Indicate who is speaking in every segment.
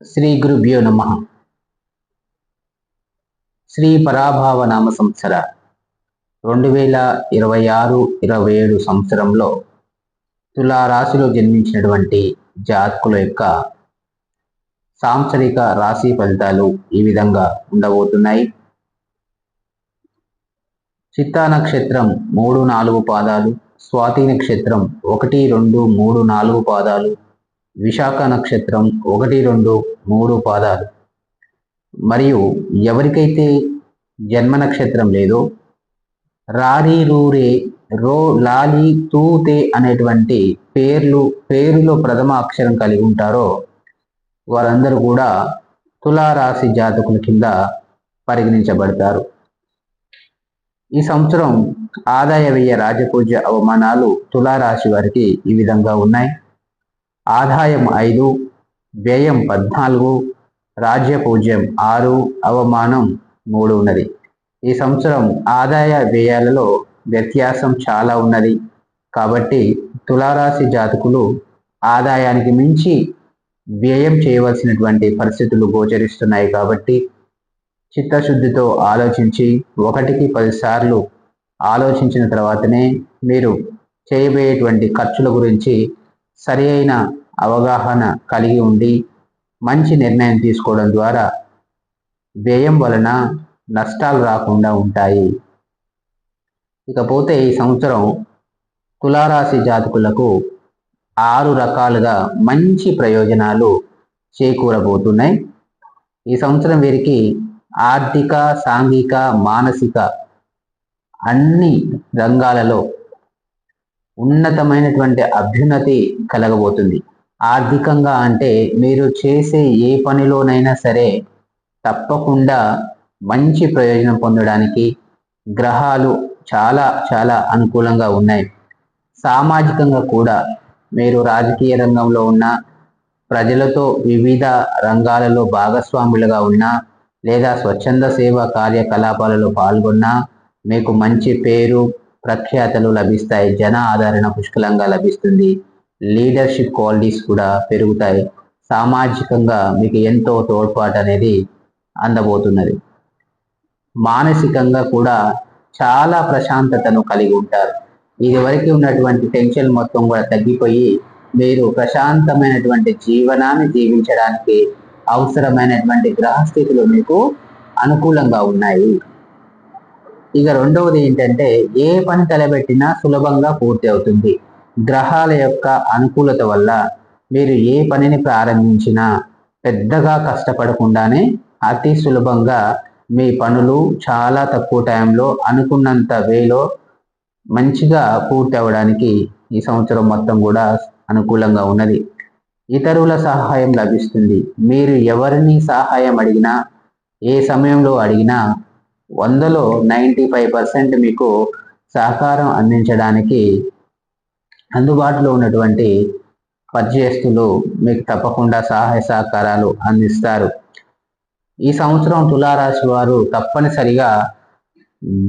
Speaker 1: శ్రీ గురుభ్యో నమ. శ్రీ పరాభావ నామ సంవత్సర రెండు వేల ఇరవై ఆరు ఇరవై ఏడు సంవత్సరంలో తులారాశిలో జన్మించినటువంటి జాతకుల యొక్క సాంసరిక రాశి ఫలితాలు ఈ విధంగా ఉండబోతున్నాయి. చిత్తా నక్షత్రం మూడు నాలుగు పాదాలు స్వాతి నక్షత్రం ఒకటి రెండు మూడు నాలుగు పాదాలు విశాఖ నక్షత్రం ఒకటి రెండు మూడు పాదాలు. మరియు ఎవరికైతే జన్మ నక్షత్రం లేదో రారీ రూరే రో లాలి తూతే అనేటువంటి పేర్లు పేరులో ప్రథమ అక్షరం కలిగి ఉంటారో వారందరూ కూడా తులారాశి జాతకుల కింద పరిగణించబడతారు. ఈ సంవత్సరం ఆదాయ వ్యయ రాజపూజ అవమానాలు తులారాశి వారికి ఈ విధంగా ఉన్నాయి. ఆదాయం ఐదు వ్యయం పద్నాలుగు రాజ్య పూజ్యం ఆరు అవమానం మూడు ఉన్నది. ఈ సంవత్సరం ఆదాయ వ్యయాలలో వ్యత్యాసం చాలా ఉన్నది. కాబట్టి తులారాశి జాతకులు ఆదాయానికి మించి వ్యయం చేయవలసినటువంటి పరిస్థితులు గోచరిస్తున్నాయి కాబట్టి చిత్తశుద్ధితో ఆలోచించి ఒకటికి పదిసార్లు ఆలోచించిన తర్వాతనే మీరు చేయబోయేటువంటి ఖర్చుల గురించి సరి అయిన అవగాహన కలిగి ఉండి మంచి నిర్ణయం తీసుకోవడం ద్వారా వ్యయం వలన నష్టాలు రాకుండా ఉంటాయి. ఇకపోతే ఈ సంవత్సరం తులారాశి జాతకులకు ఆరు రకాలుగా మంచి ప్రయోజనాలు చేకూరబోతున్నాయి. ఈ సంవత్సరం వీరికి ఆర్థిక సాంఘిక మానసిక అన్ని రంగాలలో ఉన్నతమైనటువంటి అభ్యున్నతి కలగబోతుంది. ఆర్థికంగా అంటే మీరు చేసే ఏ పనిలోనైనా సరే తప్పకుండా మంచి ప్రయోజనం పొందడానికి గ్రహాలు చాలా చాలా అనుకూలంగా ఉన్నాయి. సామాజికంగా కూడా మీరు రాజకీయ రంగంలో ఉన్న ప్రజలతో వివిధ రంగాలలో భాగస్వాములుగా ఉన్నా లేదా స్వచ్ఛంద సేవా కార్యకలాపాలలో పాల్గొన్నా మీకు మంచి పేరు ప్రఖ్యాతలు లభిస్తాయి. జన ఆదరణ పుష్కలంగా లభిస్తుంది. లీడర్షిప్ క్వాలిటీస్ కూడా పెరుగుతాయి. సామాజికంగా మీకు ఎంతో తోడ్పాటు అనేది అందబోతున్నది. మానసికంగా కూడా చాలా ప్రశాంతతను కలిగి ఉంటారు. ఇది వరకు ఉన్నటువంటి టెన్షన్ మొత్తం కూడా తగ్గిపోయి మీరు ప్రశాంతమైనటువంటి జీవనాన్ని జీవించడానికి అవసరమైనటువంటి గ్రహస్థితులు మీకు అనుకూలంగా ఉన్నాయి. ఇక రెండవది ఏంటంటే ఏ పని తలబెట్టినా సులభంగా పూర్తి అవుతుంది. గ్రహాల యొక్క అనుకూలత వల్ల మీరు ఏ పనిని ప్రారంభించినా పెద్దగా కష్టపడకుండానే అతి సులభంగా మీ పనులు చాలా తక్కువ టైంలో అనుకున్నంత వేలో మంచిగా పూర్తి అవ్వడానికి ఈ సంవత్సరం మొత్తం కూడా అనుకూలంగా ఉన్నది. ఇతరుల సహాయం లభిస్తుంది. మీరు ఎవరిని సహాయం అడిగినా ఏ సమయంలో అడిగినా వందలో నైంటీ ఫైవ్ పర్సెంట్ మీకు సహకారం అందించడానికి అందుబాటులో ఉన్నటువంటి పరిచయస్తులు మీకు తప్పకుండా సహాయ సహకారాలు అందిస్తారు. ఈ సంవత్సరం తులారాశి వారు తప్పనిసరిగా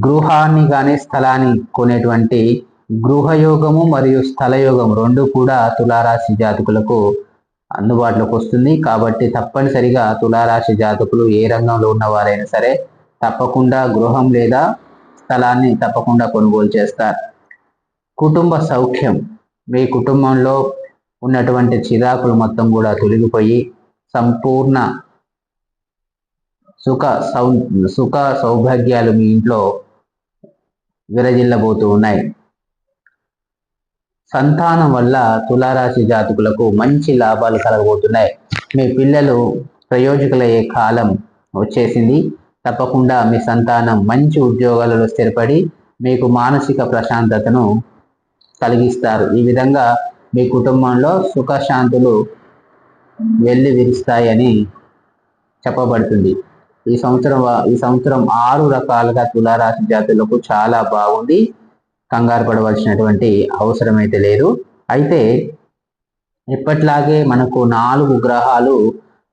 Speaker 1: గృహాన్ని కానీ స్థలాన్ని కొనేటువంటి గృహయోగము మరియు స్థలయోగం రెండు కూడా తులారాశి జాతకులకు అందుబాటులోకి వస్తుంది. కాబట్టి తప్పనిసరిగా తులారాశి జాతకులు ఏ రంగంలో ఉన్నవారైనా సరే తప్పకుండా గృహం లేదా స్థలాన్ని తప్పకుండా కొనుగోలు చేస్తారు. కుటుంబ సౌఖ్యం. మీ కుటుంబంలో ఉన్నటువంటి చిరాకులు మొత్తం కూడా తొలగిపోయి సంపూర్ణ సుఖ సౌ సుఖ సౌభాగ్యాలు మీ ఇంట్లో విరజిల్లబోతూ ఉన్నాయి. సంతానం వల్ల తులారాశి జాతకులకు మంచి లాభాలు కలగబోతున్నాయి. మీ పిల్లలు ప్రయోజకులయ్యే కాలం వచ్చేసింది. తప్పకుండా మీ సంతానం మంచి ఉద్యోగాలలో స్థిరపడి మీకు మానసిక ప్రశాంతతను కలిగిస్తారు. ఈ విధంగా మీ కుటుంబంలో సుఖశాంతులు వెళ్ళి విరుస్తాయని చెప్పబడుతుంది. ఈ సంవత్సరం ఈ సంవత్సరం ఆరు రకాలుగా తులారాశి జాతులకు చాలా బాగుంది కంగారు పడవలసినటువంటి అవసరం అయితే లేదు. అయితే ఇప్పట్లాగే మనకు నాలుగు గ్రహాలు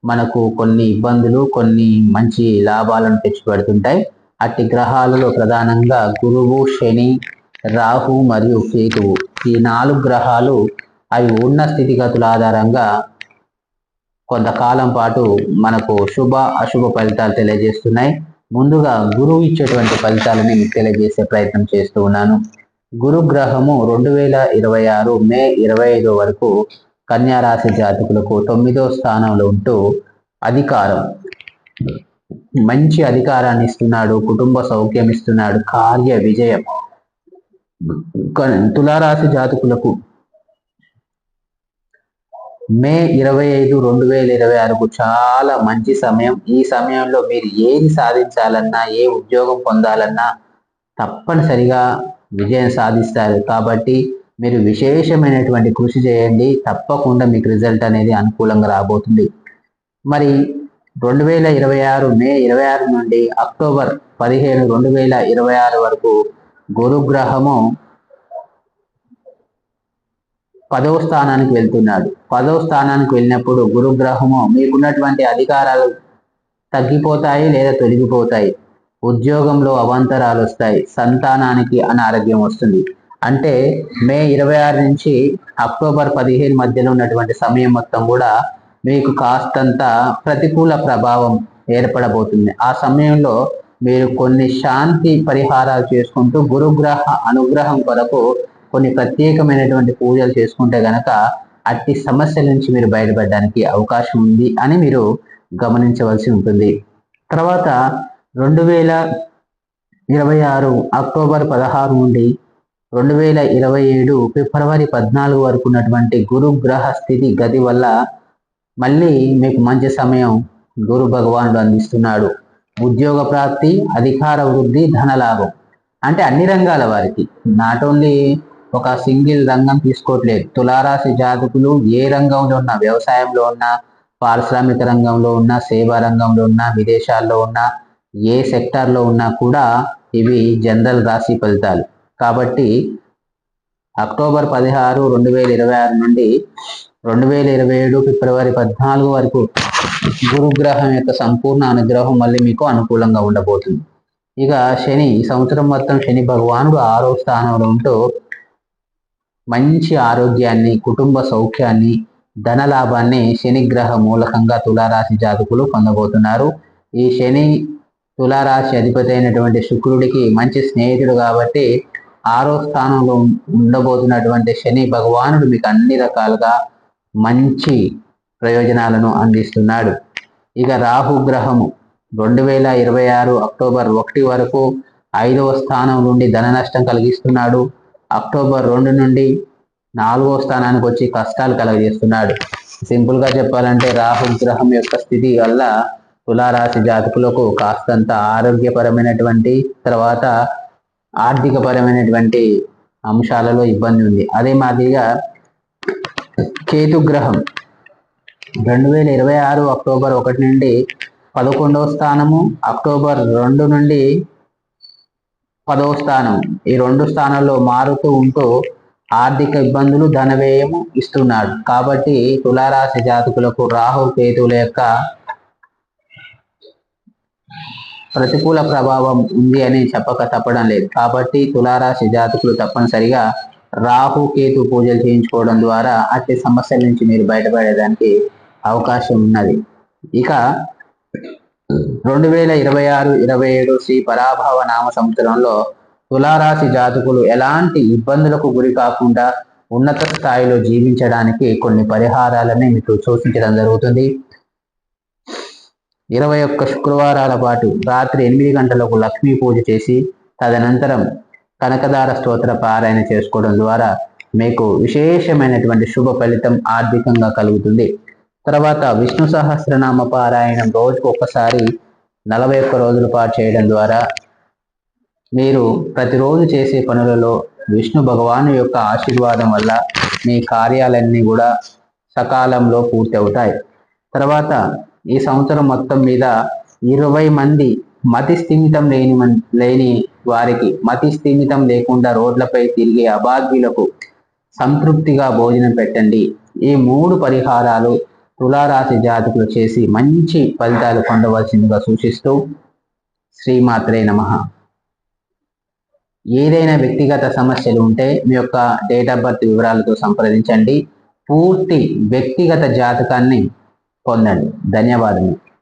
Speaker 1: మనకు కొన్ని ఇబ్బందులు కొన్ని మంచి లాభాలను తెచ్చిపెడుతుంటాయి. అట్టి గ్రహాలలో ప్రధానంగా గురువు శని రాహు మరియు కేతువు ఈ నాలుగు గ్రహాలు అవి ఉన్న స్థితిగతుల ఆధారంగా కొంతకాలం పాటు మనకు శుభ అశుభ ఫలితాలు తెలియజేస్తున్నాయి. ముందుగా గురువు ఇచ్చేటువంటి ఫలితాలని మీకు తెలియజేసే ప్రయత్నం చేస్తూ ఉన్నాను. గురు గ్రహము రెండు వేల ఇరవై ఆరు మే ఇరవై ఐదు వరకు కన్యారాశి జాతకులకు తొమ్మిదో స్థానంలో ఉంటూ అధికారం. మంచి అధికారాన్ని ఇస్తున్నాడు కుటుంబ సౌఖ్యం ఇస్తున్నాడు కార్య విజయం. తులారాశి జాతకులకు మే ఇరవై ఐదు రెండు వేల ఇరవై ఆరుకు చాలా మంచి సమయం. ఈ సమయంలో మీరు ఏది సాధించాలన్నా ఏ ఉద్యోగం పొందాలన్నా తప్పనిసరిగా విజయం సాధిస్తారు. కాబట్టి మీరు విశేషమైనటువంటి కృషి చేయండి. తప్పకుండా మీకు రిజల్ట్ అనేది అనుకూలంగా రాబోతుంది. మరి రెండు వేల ఇరవై ఆరు మే ఇరవై ఆరు నుండి అక్టోబర్ పదిహేను రెండు వేల ఇరవై ఆరు వరకు గురుగ్రహము పదవ స్థానానికి వెళ్తున్నాడు. పదవ స్థానానికి వెళ్ళినప్పుడు గురుగ్రహము మీకున్నటువంటి అధికారాలు తగ్గిపోతాయి లేదా తొలగిపోతాయి. ఉద్యోగంలో అవాంతరాలు వస్తాయి. సంతానానికి అనారోగ్యం వస్తుంది. అంటే మే ఇరవై ఆరు నుంచి అక్టోబర్ పదిహేను మధ్యలో ఉన్నటువంటి సమయం మొత్తం కూడా మీకు కాస్తంత ప్రతికూల ప్రభావం ఏర్పడబోతుంది. ఆ సమయంలో మీరు కొన్ని శాంతి పరిహారాలు చేసుకుంటూ గురుగ్రహ అనుగ్రహం కొరకు కొన్ని ప్రత్యేకమైనటువంటి పూజలు చేసుకుంటే గనక అట్టి సమస్యల నుంచి మీరు బయటపడడానికి అవకాశం ఉంది అని మీరు గమనించవలసి ఉంటుంది. తర్వాత రెండు వేల ఇరవై ఆరు అక్టోబర్ పదహారు నుండి రెండు వేల ఇరవై ఏడు ఫిబ్రవరి పద్నాలుగు వరకు ఉన్నటువంటి గురుగ్రహ స్థితి గతి వల్ల మళ్ళీ మీకు మంచి సమయం గురు భగవానుడు అందిస్తున్నాడు. ఉద్యోగ ప్రాప్తి అధికార వృద్ధి ధనలాభం అంటే అన్ని రంగాల వారికి. నాట్ ఓన్లీ ఒక సింగిల్ రంగం తీసుకోవట్లేదు. తులారాశి జాతకులు ఏ రంగంలో ఉన్నా వ్యవసాయంలో ఉన్నా పారిశ్రామిక రంగంలో ఉన్న సేవా రంగంలో ఉన్నా విదేశాల్లో ఉన్న ఏ సెక్టార్లో ఉన్నా కూడా ఇవి జనరల్ రాశి ఫలితాలు. కాబట్టి అక్టోబర్ పదిహారు రెండు వేల ఇరవై ఆరు నుండి రెండు వేల ఇరవై ఏడు ఫిబ్రవరి పద్నాలుగు వరకు గురుగ్రహం యొక్క సంపూర్ణ అనుగ్రహం మళ్ళీ మీకు అనుకూలంగా ఉండబోతుంది. ఇక శని ఈ సంవత్సరం మొత్తం శని భగవానుడు ఆరో స్థానంలో ఉంటూ మంచి ఆరోగ్యాన్ని కుటుంబ సౌఖ్యాన్ని ధన లాభాన్ని శనిగ్రహ మూలకంగా తులారాశి జాతకులు పొందబోతున్నారు. ఈ శని తులారాశి అధిపతి అయినటువంటి శుక్రుడికి మంచి స్నేహితుడు కాబట్టి ఆరో స్థానంలో ఉండబోతున్నటువంటి శని భగవానుడు మీకు అన్ని రకాలుగా మంచి ప్రయోజనాలను అందిస్తున్నాడు. ఇక రాహు గ్రహము రెండు వేల ఇరవై ఆరు అక్టోబర్ ఒకటి వరకు ఐదవ స్థానం నుండి ధన నష్టం కలిగిస్తున్నాడు. అక్టోబర్ రెండు నుండి నాలుగో స్థానానికి వచ్చి కష్టాలు కలగజేస్తున్నాడు. సింపుల్గా చెప్పాలంటే రాహు గ్రహం యొక్క స్థితి వల్ల తులారాశి జాతకులకు కాస్తంత ఆరోగ్యపరమైనటువంటి తర్వాత ఆర్థికపరమైనటువంటి అంశాలలో ఇబ్బంది ఉంది. అదే మాదిరిగా కేతుగ్రహం రెండు వేల ఇరవై ఆరు అక్టోబర్ ఒకటి నుండి పదకొండవ స్థానము అక్టోబర్ రెండు నుండి పదవ స్థానం. ఈ రెండు స్థానాల్లో మారుతూ ఉంటూ ఆర్థిక ఇబ్బందులు ధన వ్యయము ఇస్తున్నాడు. కాబట్టి తులారాశి జాతకులకు రాహు కేతువుల యొక్క ప్రతికూల ప్రభావం ఉంది అని చెప్పక తప్పడం లేదు. కాబట్టి తులారాశి జాతకులు తప్పనిసరిగా రాహు కేతు పూజలు చేయించుకోవడం ద్వారా అట్టి సమస్యల నుంచి మీరు బయటపడేదానికి అవకాశం ఉన్నది. ఇక రెండు వేల ఇరవై ఆరు ఇరవై ఏడు శ్రీ పరాభవ నామ సంవత్సరంలో తులారాశి జాతకులు ఎలాంటి ఇబ్బందులకు గురి కాకుండా ఉన్నత స్థాయిలో జీవించడానికి కొన్ని పరిహారాలని మీకు సూచించడం జరుగుతుంది. ఇరవై ఒక్క శుక్రవారాల పాటు రాత్రి ఎనిమిది గంటలకు లక్ష్మీ పూజ చేసి తదనంతరం కనకదార స్తోత్ర పారాయణ చేసుకోవడం ద్వారా మీకు విశేషమైనటువంటి శుభ ఫలితం ఆర్థికంగా కలుగుతుంది. తర్వాత విష్ణు సహస్రనామ పారాయణం రోజుకు ఒక్కసారి నలభై ఒక్క రోజుల పాటు చేయడం ద్వారా మీరు ప్రతిరోజు చేసే పనులలో విష్ణు భగవాను యొక్క ఆశీర్వాదం వల్ల మీ కార్యాలన్నీ కూడా సకాలంలో పూర్తి అవుతాయి తర్వాత ఈ సంవత్సరం మొత్తం మీద ఇరవై మంది మతి స్థిమితం లేని లేని వారికి మతి స్థిమితం లేకుండా రోడ్లపై తిరిగే అభాగ్యులకు సంతృప్తిగా భోజనం పెట్టండి. ఈ మూడు పరిహారాలు తులారాశి జాతకులు చేసి మంచి ఫలితాలు పొందవలసిందిగా సూచిస్తూ శ్రీమాత్రే నమ. ఏదైనా వ్యక్తిగత సమస్యలు ఉంటే మీ యొక్క డేట్ ఆఫ్ బర్త్ వివరాలతో సంప్రదించండి. పూర్తి వ్యక్తిగత జాతకాన్ని పొందండి. ధన్యవాదములు.